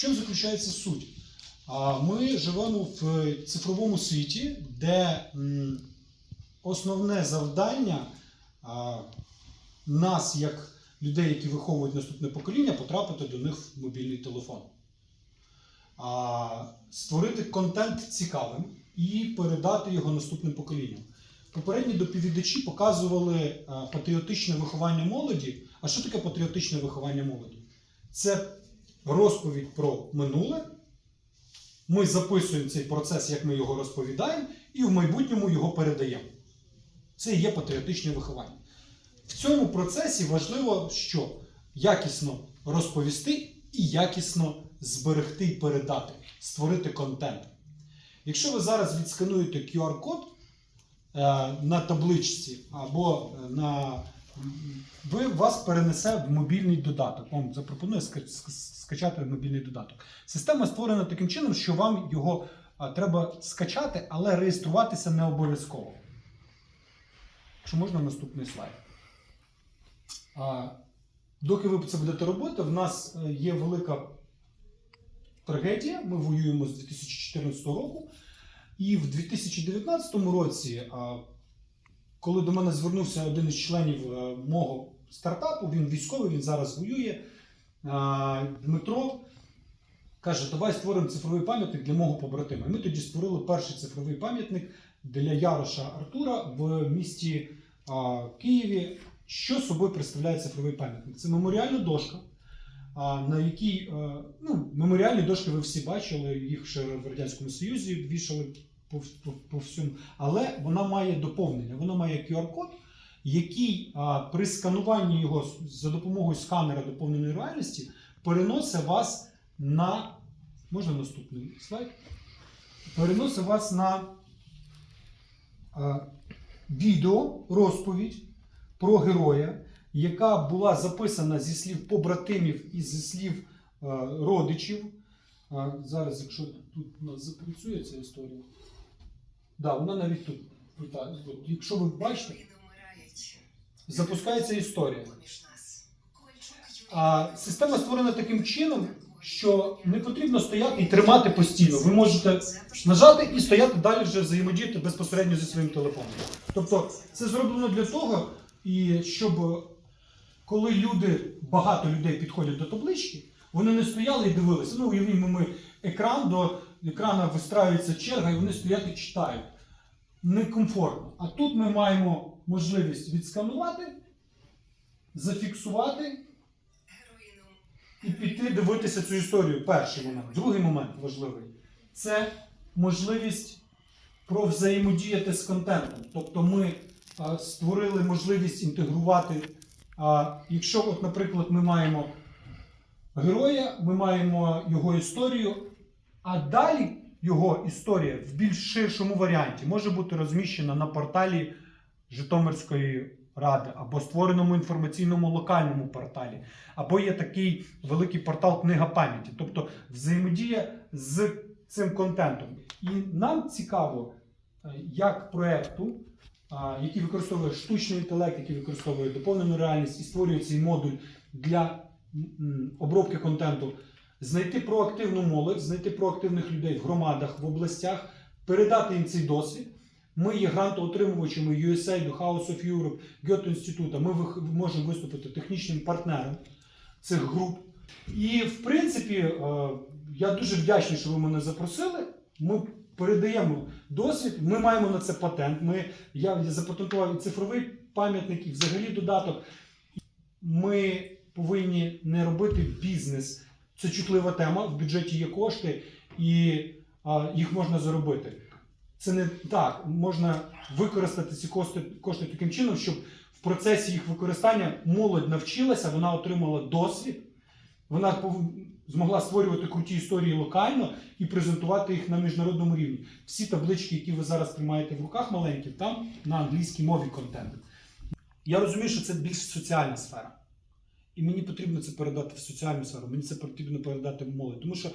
В чому заключається суть? Ми живемо в цифровому світі, де основне завдання нас, як людей, які виховують наступне покоління, потрапити до них в мобільний телефон. Створити контент цікавим і передати його наступним поколінням. Попередні доповідачі показували патріотичне виховання молоді. А що таке патріотичне виховання молоді? Це розповідь про минуле. Ми записуємо цей процес, як ми його розповідаємо, і в майбутньому його передаємо. Це і є патріотичне виховання. В цьому процесі важливо, що якісно розповісти і якісно зберегти і передати, створити контент. Якщо ви зараз відскануєте QR-код е, на табличці або е, на ви вас перенесе в мобільний додаток. Вам запропонує ска- ска- скачати мобільний додаток. Система створена таким чином, що вам його треба скачати, але реєструватися не обов'язково. Якщо можна, наступний слайд. А, доки ви це будете робити, в нас е, є велика трагедія. Ми воюємо з 2014 року. І в 2019 році, коли до мене звернувся один із членів е, мого стартапу, він військовий, він зараз воює. Дмитро каже: давай створимо цифровий пам'ятник для мого побратима. І ми тоді створили перший цифровий пам'ятник для Яроша Артура в місті Києві. Що собою представляє цифровий пам'ятник? Це меморіальна дошка, на якій е, ну, меморіальні дошки ви всі бачили, їх ще в Радянському Союзі вішали по, по, по всьому. Але вона має доповнення, вона має QR-код, який а, при скануванні його за допомогою сканера доповненої реальності переносить вас на. Можна наступний слайд? Переносить вас на а, відео розповідь про героя, яка була записана зі слів побратимів і зі слів е, родичів. А, зараз, якщо тут у нас запрацює ця історія, да, вона навіть тут. Якщо ви бачите, запускається історія. А система створена таким чином, що не потрібно стояти і тримати постійно. Ви можете нажати і стояти далі вже взаємодіяти безпосередньо зі своїм телефоном. Тобто це зроблено для того, і щоб коли люди, багато людей підходять до таблички, вони не стояли і дивилися. Ну, уявімо, ми екран до екрана вистраюється черга, і вони стоять і читають. Некомфортно. А тут ми маємо можливість відсканувати, зафіксувати і піти дивитися цю історію. Перший момент. Другий момент важливий це можливість провзаємодіяти з контентом. Тобто ми а, створили можливість інтегрувати. А, якщо, от, наприклад, ми маємо героя, ми маємо його історію, а далі його історія в більш ширшому варіанті може бути розміщена на порталі Житомирської ради або створеному інформаційному локальному порталі, або є такий великий портал Книга пам'яті, тобто взаємодія з цим контентом. І нам цікаво, е, як проекту, який використовує штучний інтелект, який використовує доповнену реальність і створює цей модуль для обробки контенту, знайти проактивну молодь, знайти проактивних людей в громадах, в областях, передати їм цей досвід. Ми є грантоотримувачами USAID, House of Europe, Goethe інституту. Ми можемо виступити технічним партнером цих груп. І, в принципі, е, я дуже вдячний, що ви мене запросили. Ми передаємо досвід, ми маємо на це патент. Ми, я запатентував і цифровий пам'ятник, і взагалі додаток. Ми повинні не робити бізнес. Це чутлива тема, в бюджеті є кошти, і а, їх можна заробити. Це не так. Можна використати ці кошти, кошти таким чином, щоб в процесі їх використання молодь навчилася, вона отримала досвід, вона змогла створювати круті історії локально і презентувати їх на міжнародному рівні. Всі таблички, які ви зараз тримаєте в руках маленькі, там на англійській мові контент. Я розумію, що це більш соціальна сфера. І мені потрібно це передати в соціальну сферу, мені це потрібно передати в молодь. Тому що